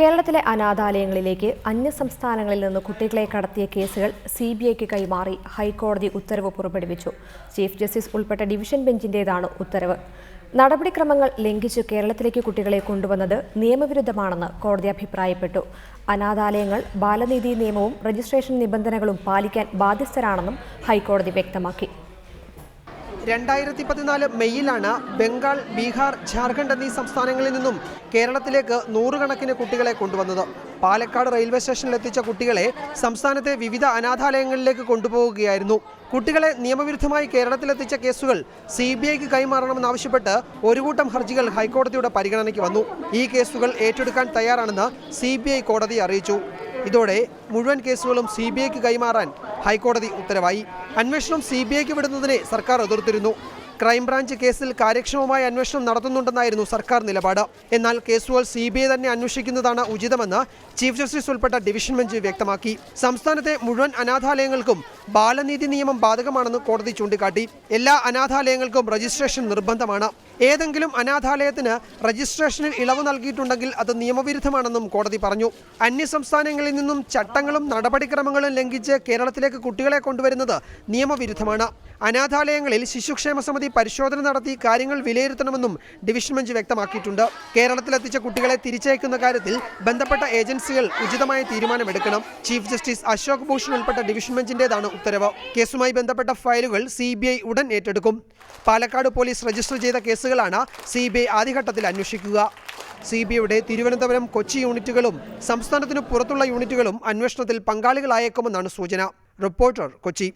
കേരളത്തിലെ അനാഥാലയങ്ങളിലേക്ക് അന്യസംസ്ഥാനങ്ങളിൽ നിന്ന് കുട്ടികളെ കടത്തിയ കേസുകൾ സി ബി ഐക്ക് കൈമാറി ഹൈക്കോടതി ഉത്തരവ് പുറപ്പെടുവിച്ചു. ചീഫ് ജസ്റ്റിസ് ഉൾപ്പെട്ട ഡിവിഷൻ ബെഞ്ചിന്റേതാണ് ഉത്തരവ്. നടപടിക്രമങ്ങൾ ലംഘിച്ച് കേരളത്തിലേക്ക് കുട്ടികളെ കൊണ്ടുവന്നത് നിയമവിരുദ്ധമാണെന്ന് കോടതി അഭിപ്രായപ്പെട്ടു. അനാഥാലയങ്ങൾ ബാലനീതി നിയമവും രജിസ്ട്രേഷൻ നിബന്ധനകളും പാലിക്കാൻ ബാധ്യസ്ഥരാണെന്നും ഹൈക്കോടതി വ്യക്തമാക്കി. രണ്ടായിരത്തി പതിനാല് മെയ്യിലാണ് ബംഗാൾ ബീഹാർ ജാർഖണ്ഡ് എന്നീ സംസ്ഥാനങ്ങളിൽ നിന്നും കേരളത്തിലേക്ക് നൂറുകണക്കിന് കുട്ടികളെ കൊണ്ടുവന്നത്. പാലക്കാട് റെയിൽവേ സ്റ്റേഷനിൽ എത്തിച്ച കുട്ടികളെ സംസ്ഥാനത്തെ വിവിധ അനാഥാലയങ്ങളിലേക്ക് കൊണ്ടുപോവുകയായിരുന്നു. കുട്ടികളെ നിയമവിരുദ്ധമായി കേരളത്തിലെത്തിച്ച കേസുകൾ സി ബി ഐക്ക് കൈമാറണമെന്നാവശ്യപ്പെട്ട് ഒരു കൂട്ടം ഹർജികൾ ഹൈക്കോടതിയുടെ പരിഗണനയ്ക്ക് വന്നു. ഈ കേസുകൾ ഏറ്റെടുക്കാൻ തയ്യാറാണെന്ന് സി കോടതി അറിയിച്ചു. ഇതോടെ മുഴുവൻ കേസുകളും സി ബി ഐക്ക് കൈമാറാൻ ഹൈക്കോടതി ഉത്തരവായി. അന്വേഷണം സി ബി ഐക്ക് വിടുന്നതിനെ സർക്കാർ എതിർത്തിരുന്നു. ക്രൈംബ്രാഞ്ച് കേസിൽ കാര്യക്ഷമമായ അന്വേഷണം നടത്തുന്നുണ്ടെന്നായിരുന്നു സർക്കാർ നിലപാട്. എന്നാൽ കേസുകൾ സി തന്നെ അന്വേഷിക്കുന്നതാണ് ഉചിതമെന്ന് ചീഫ് ജസ്റ്റിസ് ഉൾപ്പെട്ട ഡിവിഷൻ ബെഞ്ച് വ്യക്തമാക്കി. സംസ്ഥാനത്തെ മുഴുവൻ അനാഥാലയങ്ങൾക്കും ബാലനീതി നിയമം ബാധകമാണെന്ന് കോടതി ചൂണ്ടിക്കാട്ടി. എല്ലാ അനാഥാലയങ്ങൾക്കും രജിസ്ട്രേഷൻ നിർബന്ധമാണ്. ഏതെങ്കിലും അനാഥാലയത്തിന് രജിസ്ട്രേഷനിൽ ഇളവ് നൽകിയിട്ടുണ്ടെങ്കിൽ അത് നിയമവിരുദ്ധമാണെന്നും കോടതി പറഞ്ഞു. അന്യ അന്യസംസ്ഥാനങ്ങളിൽ നിന്നും ചട്ടങ്ങളും നടപടിക്രമങ്ങളും ലംഘിച്ച് കേരളത്തിലേക്ക് കുട്ടികളെ കൊണ്ടുവരുന്നത് നിയമവിരുദ്ധമാണ്. അനാഥാലയങ്ങളിൽ ശിശുക്ഷേമ സമിതി പരിശോധന നടത്തി കാര്യങ്ങൾ വിലയിരുത്തണമെന്നും ഡിവിഷൻ ബെഞ്ച് വ്യക്തമാക്കിയിട്ടുണ്ട്. കേരളത്തിലെത്തിച്ച കുട്ടികളെ തിരിച്ചയക്കുന്ന കാര്യത്തിൽ ബന്ധപ്പെട്ട ഏജൻസികൾ ഉചിതമായ തീരുമാനമെടുക്കണം. ചീഫ് ജസ്റ്റിസ് അശോക് ഭൂഷൺ ഉൾപ്പെട്ട ഡിവിഷൻ ബെഞ്ചിന്റേതാണ് ഉത്തരവ്. കേസുമായി ബന്ധപ്പെട്ട ഫയലുകൾ സി ഉടൻ ഏറ്റെടുക്കും. പാലക്കാട് പോലീസ് രജിസ്റ്റർ ചെയ്ത കേസുകളാണ് സി ആദ്യഘട്ടത്തിൽ അന്വേഷിക്കുക. സി ബി ഐയുടെ തിരുവനന്തപുരം കൊച്ചി യൂണിറ്റുകളും സംസ്ഥാനത്തിനു പുറത്തുള്ള യൂണിറ്റുകളും അന്വേഷണത്തിൽ പങ്കാളികളായേക്കുമെന്നാണ് സൂചന. റിപ്പോർട്ടർ കൊച്ചി.